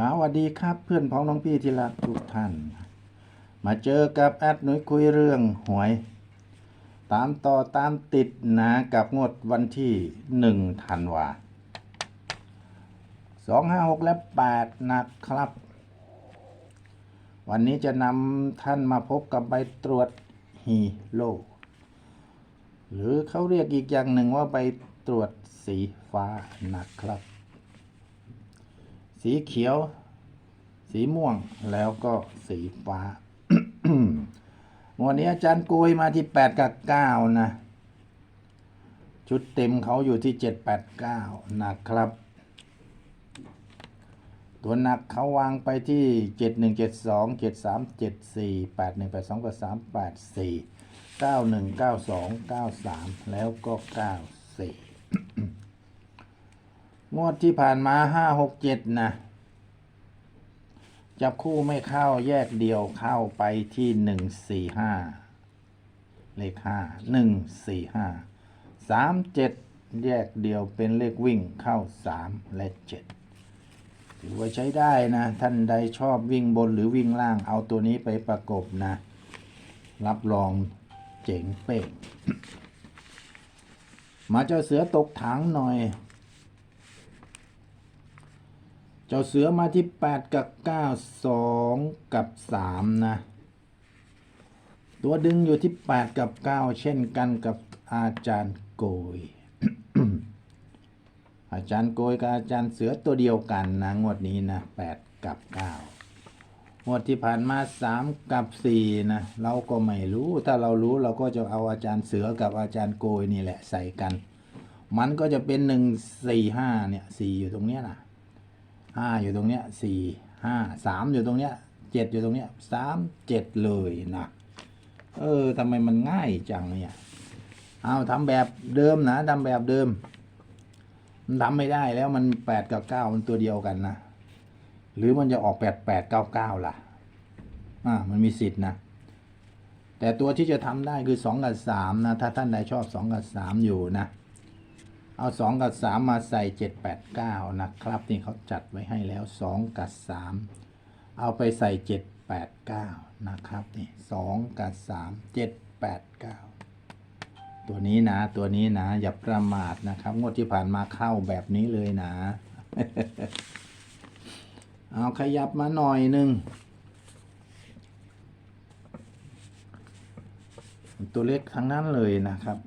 ครับสวัสดีครับเพื่อนพ้องน้องพี่ที่รักทุกท่าน มาเจอกับแอดหนุ่ยคุยเรื่องหวย ตามต่อตามติดนะกับงวดวันที่หนึ่งธันวาสองห้าหกและแปดนะครับ วันนี้จะนำท่านมาพบกับใบตรวจฮีโร่หรือเขาเรียกอีกอย่างหนึ่งว่าใบตรวจสีฟ้านะครับ สีเขียว สีม่วงแล้วก็สีฟ้าวันนี้อาจารย์โกยมาที่8กับ9นะ ชุดเต็มเขาอยู่ที่7 8 9นะครับ ตัวหนักเขาวางไปที่7 1 7 2 7 3 7 4 8 1 8 2 8 3 8 4 9 1 9 2 9 3แล้วก็9 4 งวดที่ผ่านมาห้าหกเจ็ดนะจับคู่ไม่เข้าแยกเดียวเข้าไปที่หนึ่งสี่ห้าเลขห้าหนึ่งสี่ห้าสามเจ็ดแยกเดียวเป็นเลขวิ่งเข้าสามและเจ็ดถือว่าใช้ได้นะ ท่านใดชอบวิ่งบนหรือวิ่งล่างเอาตัวนี้ไปประกบนะ รับรองเจ๋งเป้งมาเจ้าเสือตกถังหน่อย เจ้าเสือมาที่ 8 กับ 9 2 กับ 3 นะ ตัวดึงอยู่ที่ 8 กับ 9 เช่นกันกับอาจารย์โกย อาจารย์โกยกับอาจารย์เสือตัวเดียวกันนะงวดนี้นะ 8 กับ 9 งวดที่ผ่านมา 3 กับ 4 นะ เราก็ไม่รู้ ถ้าเรารู้เราก็จะเอาอาจารย์เสือกับอาจารย์โกยนี่แหละใส่กัน มันก็จะเป็น 1 4 5เนี่ย4อยู่ตรงเนี้ยนะ ห้าอยู่ตรงเนี้ยสี่ห้าสามอยู่ตรงเนี้ยเจ็ดอยู่ตรงเนี้ยสามเจ็ดเลยนะเออทำไมมันง่ายจังเนี่ยเอาทำแบบเดิมนะทำแบบเดิมมันทำไม่ได้แล้วมันแปดกับเก้ามันตัวเดียวกันนะหรือมันจะออกแปดแปดเก้าเก้าล่ะอ่ามันมีสิทธินะแต่ตัวที่จะทำได้คือสองกับสามนะถ้าท่านใดชอบสองกับสามอยู่นะ เอาสองกับสามมาใส่เจ็ดแปดเก้านะครับนี่เขาจัดไว้ให้แล้วสองกับสามเอาไปใส่เจ็ดแปดเก้านะครับนี่สองกับสามเจ็ดแปดเก้าตัวนี้นะ ตัวนี้นะ อย่าประมาทนะครับ งวดที่ผ่านมาเข้าแบบนี้เลยนะ เอาขยับมาหน่อยหนึ่งตัวเล็กทั้งนั้นเลยนะครับ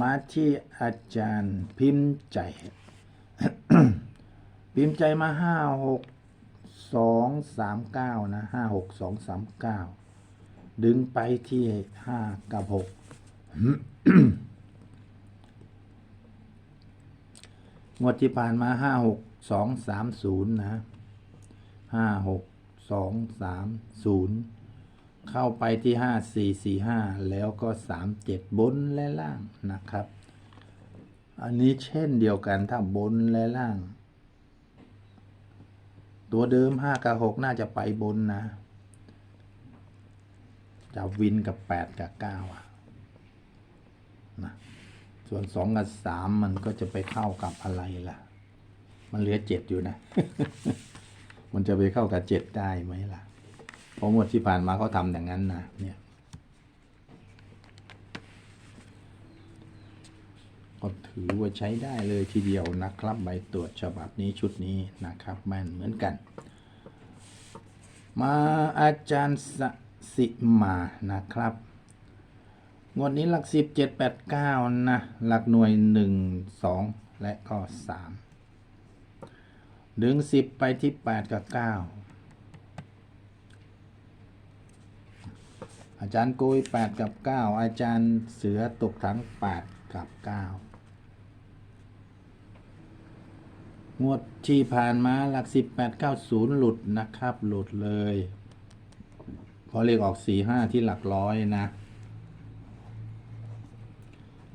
มาที่อาจารย์พิมพ์ใจ พิมพ์ใจมาห้าหกสองสามเก้านะห้าหกสองสามเก้าดึงไปที่ห้ากับหกงวดที่ผ่านมาห้าหกสองสามศูนย์นะห้าหกสองสามศูนย์ เข้าไปที่ห้าสี่สี่ห้าแล้วก็สามเจ็ดบนและล่างนะครับ อันนี้เช่นเดียวกันถ้าบนและล่าง ตัวเดิมห้ากับหกน่าจะไปบนนะ จะวินกับแปดกับเก้าอะนะส่วนสองกับสามมันก็จะไปเข้ากับอะไรล่ะ มันเหลือเจ็ดอยู่นะ มันจะไปเข้ากับเจ็ดได้ไหมล่ะ ราะหมดที่ผ่านมาเขาทำอย่างนั้นนะเนี่ยก็ถือว่าใช้ได้เลยทีเดียวนะครับ ใบตรวจฉบับนี้ชุดนี้นะครับแม่นเหมือนกัน มาอาจารย์สสิมานะครับงวดนี้หลักสิบเจ็ดแปดเก้านะ หลักหน่วยหนึ่งสองและก็สามดึงสิบไปที่แปดกับเก้า อาจารย์โกยแปดกับเก้าอาจารย์เสือตกทั้งแปดกับเก้างวดที่ผ่านมาหลักสิบแปดเก้าศูนย์หลุดนะครับ หลุดเลยพอเลขออกสี่ห้าที่หลักร้อยนะ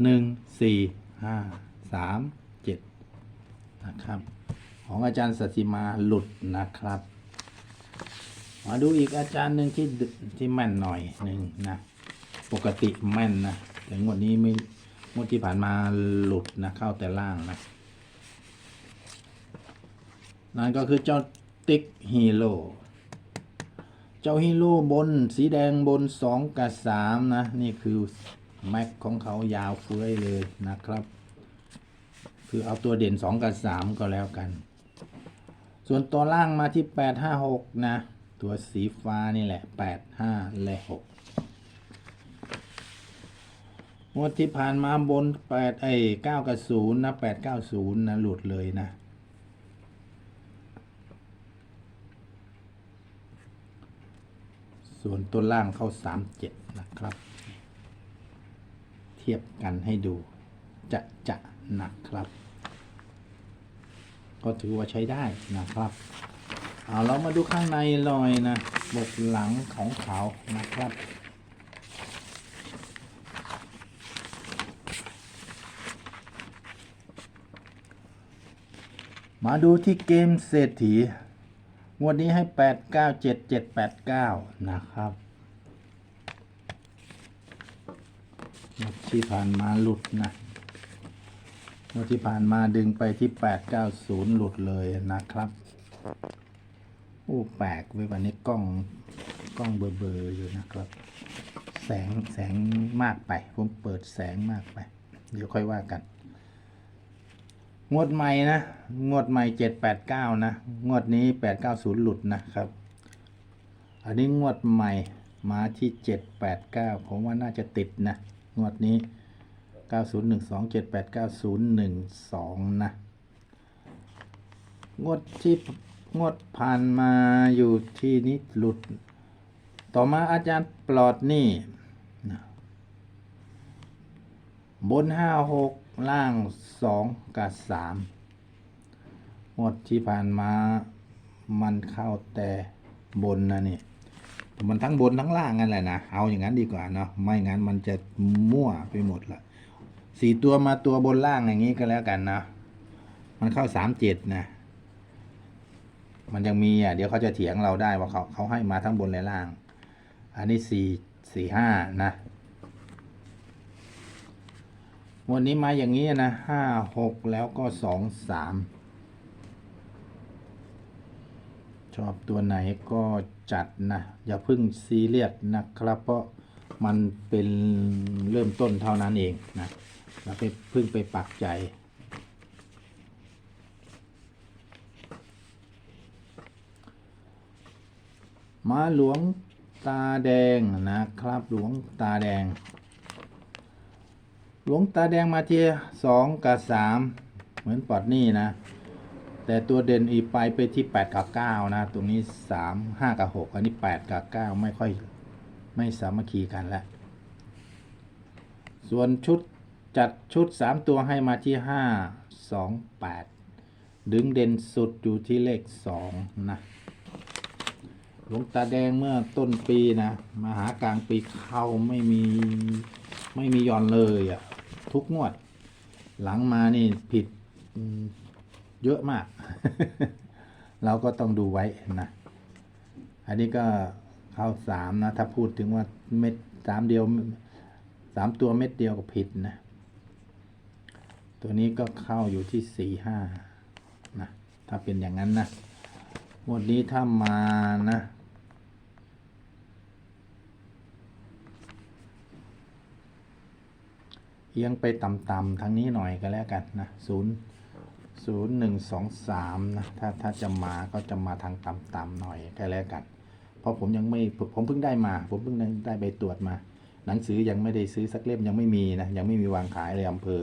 หนึ่งสี่ห้าสามเจ็ดนะครับ ของอาจารย์สัติมาหลุดนะครับ มาดูอีกอาจารย์หนึ่งที่ที่แม่นหน่อยหนึ่งนะ ปกติแม่นนะแต่งวดนี้ไม่งวดที่ผ่านมาหลุดนะเข้าแต่ล่างนะนั่นก็คือเจ้าติ๊กฮีโร่เจ้าฮีโร่บนสีแดงบนสองกับสามนะ นี่คือแม็กของเขายาวเฟ้ยเลยนะครับ คือเอาตัวเด่นสองกับสามก็แล้วกัน ส่วนตัวล่างมาที่แปดห้าหกนะ ตัวสีฟ้านี่แหละแปดห้าและหกงวดที่ผ่านมาบนแปดไอ้เก้ากับศูนย์นะแปดเก้าศูนย์นะหลุดเลยนะส่วนตัวล่างเข้าสามเจ็ดนะครับ เทียบกันให้ดู จะจะนะครับ ก็ถือว่าใช้ได้นะครับ เอาเรามาดูข้างในลอยนะบกหลังของเขานะครับ มาดูที่เกมเศรษฐีงวดนี้ให้ 8 9 7 7 8 9 นะครับงวดที่ผ่านมาหลุดนะงวดที่ผ่านมาดึงไปที่ 8 9 0 หลุดเลยนะครับ โอ้แปลกเว้ยวันนี้กล้องกล้องเบลอๆอยู่นะครับ แสงแสงมากไป ผมเปิดแสงมากไป เดี๋ยวค่อยว่ากัน งวดใหม่นะ งวดใหม่เจ็ดแปดเก้านะ งวดนี้แปดเก้าศูนย์หลุดนะครับ อันนี้งวดใหม่มาที่เจ็ดแปดเก้าผมว่าน่าจะติดนะ งวดนี้เก้าศูนย์หนึ่งสองเจ็ดแปดเก้าศูนย์หนึ่งสองนะ งวดที่ งวดผ่านมาอยู่ที่นี้หลุด ต่อมาอาจารย์ปลอดหนี่บนห้าหกล่างสองกับสามงวดที่ผ่านมามันเข้าแต่บนนะนี่มันทั้งบนทั้งล่างกันแหละนะ เอาอย่างนั้นดีกว่าเนาะ ไม่งั้นมันจะมั่วไปหมดละสี่ตัวมาตัวบนล่างอย่างนี้ก็แล้วกันนะ มันเข้าสามเจ็ดนะ มันยังมีอะเดี๋ยวเขาจะเถียงเราได้ว่าเขาเขาให้มาทั้งบนและล่าง อันนี้สี่สี่ห้านะวันนี้มาอย่างนี้นะห้าหกแล้วก็สองสามชอบตัวไหนก็จัดนะ อย่าพึ่งซีเรียสนะครับ เพราะมันเป็นเริ่มต้นเท่านั้นเองนะอย่าไปพึ่งไปปักใจ มาหลวงตาแดงนะครับ หลวงตาแดง หลวงตาแดงมาเทียสองกับสามเหมือนปอดนี่นะ แต่ตัวเด่นอีไปไปที่แปดกับเก้านะ ตรงนี้สามห้ากับหกอันนี้แปดกับเก้าไม่ค่อยไม่สามัคคีกันแล้ว ส่วนชุดจัดชุดสามตัวให้มาที่ห้าสองแปดดึงเด่นสุดอยู่ที่เลขสองนะ หลวงตาแดงเมื่อต้นปีนะมาหากลางปีเข้าไม่มีไม่มีย่อนเลยอะ่ะ ทุกงวด หลังมานี่ผิดเยอะมาก เราก็ต้องดูไว้นะอันนี้ก็เข้าสามนะ ถ้าพูดถึงว่าเม็ดสามเดียวสามตัวเม็ดเดียวก็ผิดนะ ตัวนี้ก็เข้าอยู่ที่สี่ห้านะ ถ้าเป็นอย่างนั้นนะงวดนี้ถ้ามานะ อียงไปต่ำๆทางนี้หน่อยก็แล้วกันนะศูนย์ศูนย์หนึ่งสองสามนะถ้าถ้าจะมาก็จะมาทางต่ำๆหน่อยก็แล้วกัน เพราะผมยังไม่ผมเพิ่งได้มา ผมเพิ่งได้ใบตรวจมา หนังสือยังไม่ได้ซื้อสักเล่มยังไม่มีนะยังไม่มีวางขายเลยอำเภอ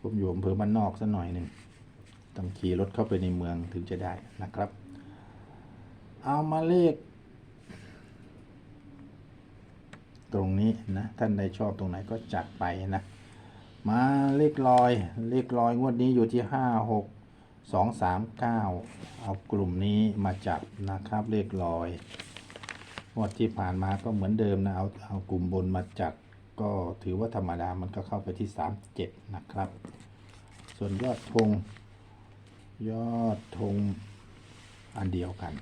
ผมอยู่อำเภอบ้านนอกสักหน่อยหนึ่งต้องขี่รถเข้าไปในเมืองถึงจะได้นะครับ เอามาเลขตรงนี้นะ ท่านใดชอบตรงไหนก็จัดไปนะ มาเลขลอยเลขลอยงวดนี้อยู่ที่ห้าหกสองสามเก้าเอากลุ่มนี้มาจับนะครับ เลขลอยงวดที่ผ่านมาก็เหมือนเดิมนะเอาเอากลุ่มบนมาจัดก็ถือว่าธรรมดามันก็เข้าไปที่สามเจ็ดนะครับ ส่วนยอดธงยอดธงอันเดียวกัน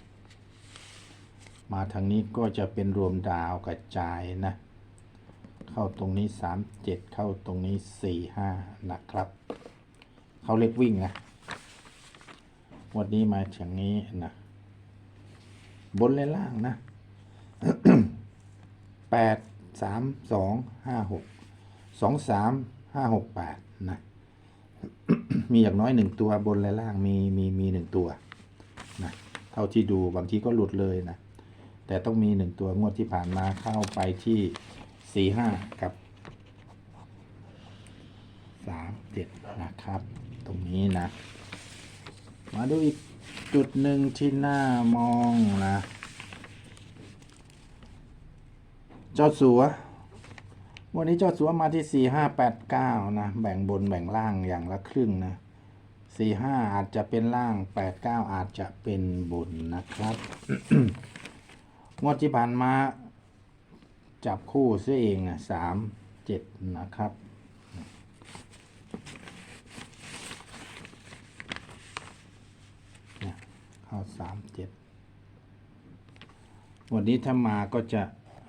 มาทางนี้ก็จะเป็นรวมดาวกระจายนะ เข้าตรงนี้สามเจ็ดเข้าตรงนี้สี่ห้านะครับ เขาเล็กวิ่งนะวันนี้มาอย่างนี้นะบนและล่างนะแปดสามสองห้าหกสองสามห้าหกแปดนะมีอย่างน้อยหนึ่งตัวบนและล่างมีมีมีหนึ่งตัวนะเท่าที่ดูบางทีก็หลุดเลยนะแต่ต้องมีหนึ่งตัวงวดที่ผ่านมาเข้าไปที่ สี่ห้ากับสามเจ็ดนะครับ ตรงนี้นะ มาดูอีกจุดหนึ่งที่หน่ามองนะ เจ้าสัว วันนี้เจ้าสัวมาที่สี่ห้าแปดเก้านะ แบ่งบนแบ่งล่างอย่างละครึ่งนะสี่ห้าอาจจะเป็นล่างแปดเก้าอาจจะเป็นบนนะครับ งวดที่ผ่านมา จับคู่ซะเองนะสามเจ็ดนะครับเนี่ยเข้าสามเจ็ดวันนี้ถ้ามาก็จะ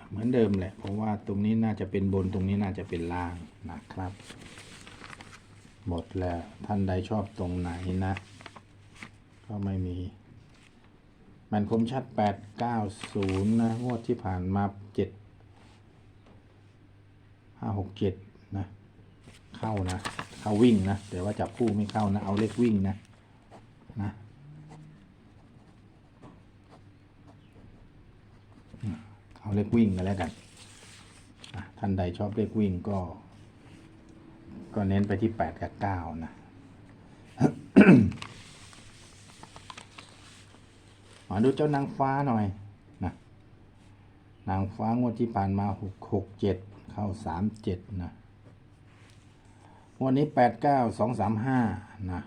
เหมือนเดิมแหละ เพราะว่าตรงนี้น่าจะเป็นบนตรงนี้น่าจะเป็นล่างนะครับ หมดแล้วท่านใดชอบตรงไหนนะ ก็ไม่มี มันคมชัด 890 นะ งวดที่ผ่านมา 7 567นะ เข้านะ เข้าวิ่งนะ แต่ว่าจับคู่ไม่เข้านะ เอาเลขวิ่งนะ นะเอาเลขวิ่งกันแล้วกัน ท่านใดชอบเลขวิ่งก็ ก็เน้นไปที่8กับ9นะมาดูเจ้านางฟ้าหน่อยนะนางฟ้างวดที่ผ่านมาหกหกเจ็ด เข้าสามเจ็ดนะวันนี้แปดเก้าสองสามห้านะ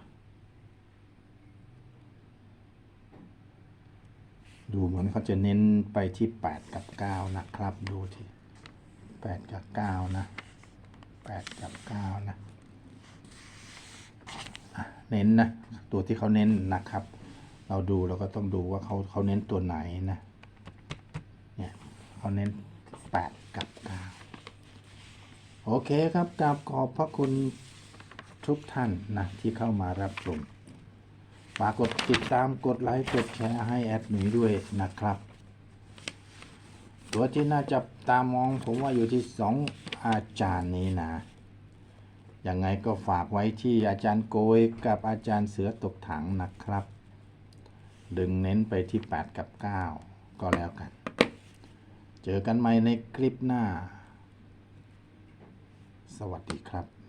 ดูเหมือนเขาจะเน้นไปที่แปดกับเก้านะครับ ดูที่แปดกับเก้านะแปดกับเก้านะเน้นนะ ตัวที่เขาเน้นนะครับ เราดูเราก็ต้องดูว่าเขาเขาเน้นตัวไหนนะ เนี่ยเขาเน้นแปดกับ โอเคครับกราบขอบพระคุณทุกท่านนะที่เข้ามารับชมฝากกดติดตามกดไลค์กดแชร์ให้แอดหนุ่ยด้วยนะครับ ตัวที่น่าจับตามองผมว่าอยู่ที่สองอาจารย์นี้นะยังไงก็ฝากไว้ที่อาจารย์โกยกับอาจารย์เสือตกถังนะครับ ดึงเน้นไปที่ 8 กับ 9 ก็แล้วกัน เจอกันใหม่ในคลิปหน้า สวัสดีครับ